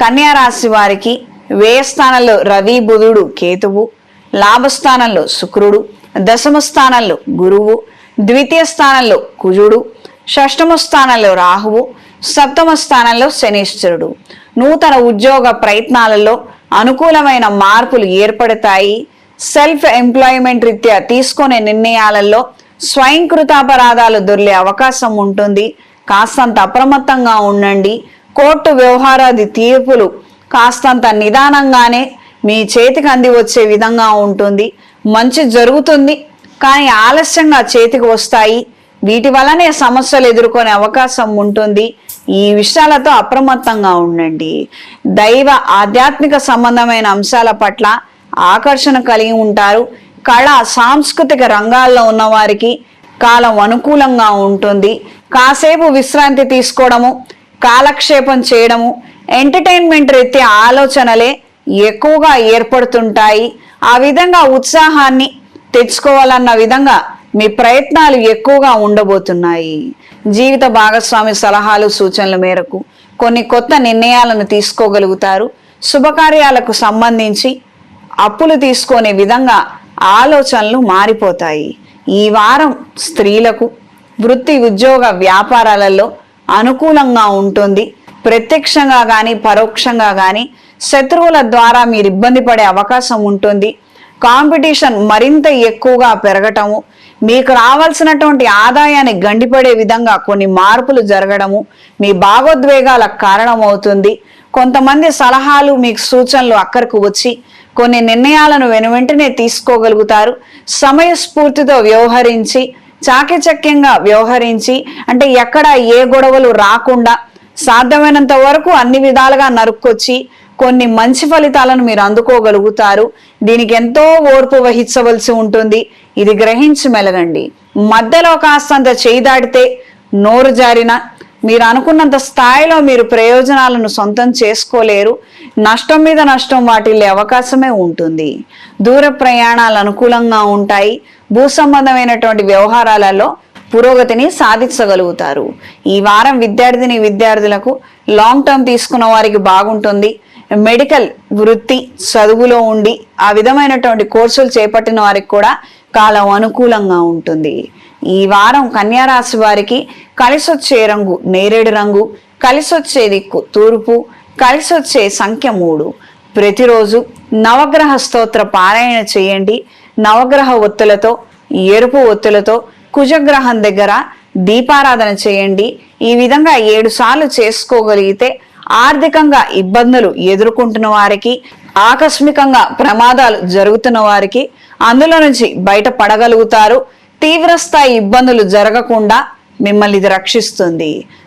కన్యా రాశి వారికి వ్యయస్థానంలో రవి బుధుడు కేతువు లాభస్థానంలో శుక్రుడు దశమ స్థానంలో గురువు ద్వితీయ స్థానంలో కుజుడు షష్టమ స్థానంలో రాహువు సప్తమ స్థానంలో శనీశ్వరుడు నూతన ఉద్యోగ ప్రయత్నాలలో అనుకూలమైన మార్పులు ఏర్పడతాయి. సెల్ఫ్ ఎంప్లాయ్మెంట్ రీత్యా తీసుకునే నిర్ణయాలలో స్వయంకృతాపరాధాలు దొర్లే అవకాశం ఉంటుంది. కాస్తంత అప్రమత్తంగా ఉండండి. కోర్టు వ్యవహారాది తీర్పులు కాస్తంత నిదానంగానే మీ చేతికి అంది వచ్చే విధంగా ఉంటుంది. మంచి జరుగుతుంది. కానీ ఆలస్యంగా చేతికి వస్తాయి. వీటి వలనే సమస్యలు ఎదుర్కొనే అవకాశం ఉంటుంది. ఈ విషయాలతో అప్రమత్తంగా ఉండండి. దైవ ఆధ్యాత్మిక సంబంధమైన అంశాల పట్ల ఆకర్షణ కలిగి ఉంటారు. కళ సాంస్కృతిక రంగాల్లో ఉన్నవారికి కాలం అనుకూలంగా ఉంటుంది. కాసేపు విశ్రాంతి తీసుకోవడము కాలక్షేపం చేయడము ఎంటర్టైన్మెంట్ రీత్యా ఆలోచనలే ఎక్కువగా ఏర్పడుతుంటాయి. ఆ విధంగా ఉత్సాహాన్ని తెచ్చుకోవాలన్న విధంగా మీ ప్రయత్నాలు ఎక్కువగా ఉండబోతున్నాయి. జీవిత భాగస్వామి సలహాలు సూచనల మేరకు కొన్ని కొత్త నిర్ణయాలను తీసుకోగలుగుతారు. శుభకార్యాలకు సంబంధించి అప్పులు తీసుకునే విధంగా ఆలోచనలు మారిపోతాయి. ఈ వారం స్త్రీలకు వృత్తి ఉద్యోగ వ్యాపారాలలో అనుకూలంగా ఉంటుంది. ప్రత్యక్షంగా కానీ పరోక్షంగా కానీ శత్రువుల ద్వారా మీరు ఇబ్బంది పడే అవకాశం ఉంటుంది. కాంపిటీషన్ మరింత ఎక్కువగా పెరగటము మీకు రావాల్సినటువంటి ఆదాయాన్ని గండిపడే విధంగా కొన్ని మార్పులు జరగడము మీ భావోద్వేగాలకు కారణమవుతుంది. కొంతమంది సలహాలు మీకు సూచనలు అక్కడికి వచ్చి కొన్ని నిర్ణయాలను వెనువెంటనే తీసుకోగలుగుతారు. సమయస్ఫూర్తితో వ్యవహరించి చాకచక్యంగా వ్యవహరించి అంటే ఎక్కడ ఏ గొడవలు రాకుండా సాధ్యమైనంత వరకు అన్ని విధాలుగా నరుక్కొచ్చి కొన్ని మంచి ఫలితాలను మీరు అందుకోగలుగుతారు. దీనికి ఎంతో ఓర్పు వహించవలసి ఉంటుంది. ఇది గ్రహించి మెలగండి. మధ్యలో కాస్తంత చేయి దాటితే నోరు జారిన మీరు అనుకున్నంత స్థాయిలో మీరు ప్రయోజనాలను సొంతం చేసుకోలేరు. నష్టం మీద నష్టం వాటిల్లే అవకాశమే ఉంటుంది. దూర ప్రయాణాలు అనుకూలంగా ఉంటాయి. భూ సంబంధమైనటువంటి వ్యవహారాలలో పురోగతిని సాధించగలుగుతారు. ఈ వారం విద్యార్థిని విద్యార్థులకు లాంగ్ టర్మ్ తీసుకున్న వారికి బాగుంటుంది. మెడికల్ వృత్తి చదువులో ఉండి ఆ విధమైనటువంటి కోర్సులు చేపట్టిన వారికి కూడా కాలం అనుకూలంగా ఉంటుంది. ఈ వారం కన్యారాశి వారికి కలిసొచ్చే రంగు నేరేడు రంగు కలిసొచ్చే దిక్కు తూర్పు కలిసొచ్చే సంఖ్య మూడు. ప్రతిరోజు నవగ్రహ స్తోత్ర పారాయణ చేయండి. నవగ్రహ ఒత్తులతో ఎరుపు ఒత్తులతో కుజగ్రహం దగ్గర దీపారాధన చేయండి. ఈ విధంగా ఏడు సార్లు చేసుకోగలిగితే ఆర్థికంగా ఇబ్బందులు ఎదుర్కొంటున్న వారికి ఆకస్మికంగా ప్రమాదాలు జరుగుతున్న వారికి అందులో నుంచి బయట పడగలుగుతారు తీవ్రస్థాయి ఇబ్బందులు జరగకుండా మిమ్మల్ని ఇది రక్షిస్తుంది.